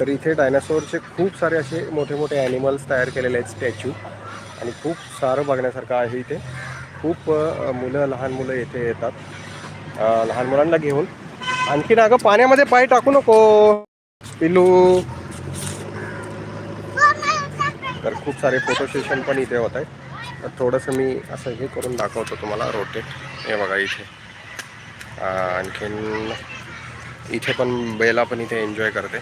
तर इथे डायनासोरचे खूप सारे असे मोठे मोठे ॲनिमल्स तयार केलेले आहेत स्टॅच्यू आणि खूप सारं बघण्यासारखं आहे इथे. खूप मुलं लहान मुलं इथे येतात. लहान मुलांना घेऊन. आणखीन अगं पाण्यामध्ये पाय टाकू नको. पिलू तर खूप सारे फोटो सेशन पण इथे होत आहे तर थोडंसं मी असं हे करून दाखवतो तुम्हाला रोटेट हे बघा इथे. आणखीन इथे पण बेला पण इथे एन्जॉय करते.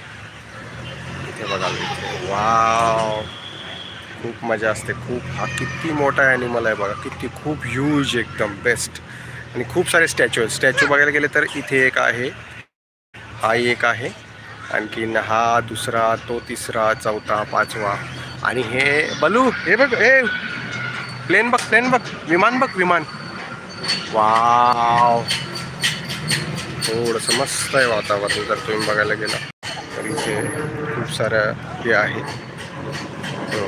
इथे बघायला इथे वाव खूप मजा असते. खूप हा किती मोठा ॲनिमल आहे बघा. किती खूप ह्यूज एकदम बेस्ट आणि खूप सारे स्टॅच्यू आहेत. स्टॅच्यू बघायला गेले तर इथे एक आहे. हा एक आहे. आणखीन हा दुसरा तो तिसरा चौथा पाचवा. आणि हे बलू हे बघ हे. प्लेन बघ प्लेन बघ. विमान बघ विमान. वाव थोडंसं मस्त आहे वातावरण जर तुम्ही बघायला गेला. तर इथे खूप साऱ्या हे आहे. हो.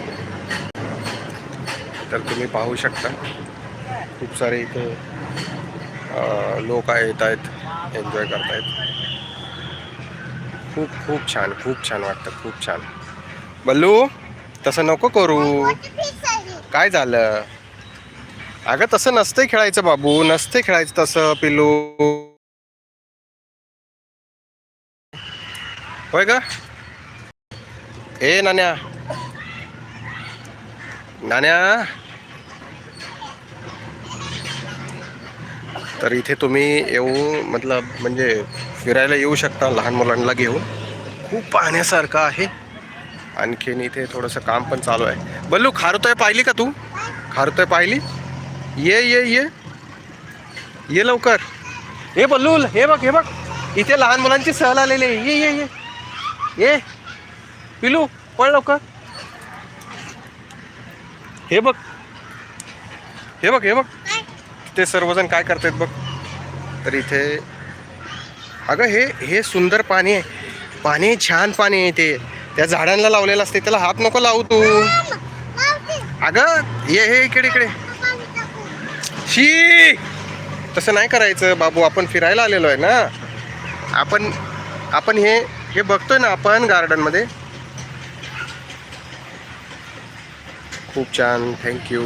तर तुम्ही पाहू शकता. खूप सारे इथे लोक येत आहेत एन्जॉय करतायत खूप खूप छान खूप छान वाटतं खूप छान. बल्लू तसं नको करू. काय झालं? अगं तसं नसतंय खेळायचं बाबू नसते खेळायचं तसं पिलू होय का ए नाण्या नाण्या तर इथे तुम्ही येऊ मतलब म्हणजे फिरायला येऊ शकता लहान मुलांना घेऊन. खूप पाहण्यासारखं आहे. आणखीन इथे थोडंसं काम पण चालू आहे. बल्लू खारुताय पाहिली का तू? खारुताय पाहिली? ये ये ये. ये लवकर. हे बल्लू हे बघ हे बघ. इथे लहान मुलांची सहल आलेली आहे. ये ये ये. ये पिलू पळ लवकर. हे बघ. हे बघ हे बघ. ते सर्वजण काय करतायत बघ. तर इथे अगं हे हे सुंदर पाणी आहे. पाणी छान पाणी आहे ते त्या झाडांना लावलेलं असते त्याला हात नको लावू तू. अगं ये हे इकडे इकडे. शी! तसं नाही करायचं बाबू. आपण फिरायला आलेलो आहे ना. आपण आपण हे हे बघतोय ना आपण गार्डनमध्ये खूप छान थँक्यू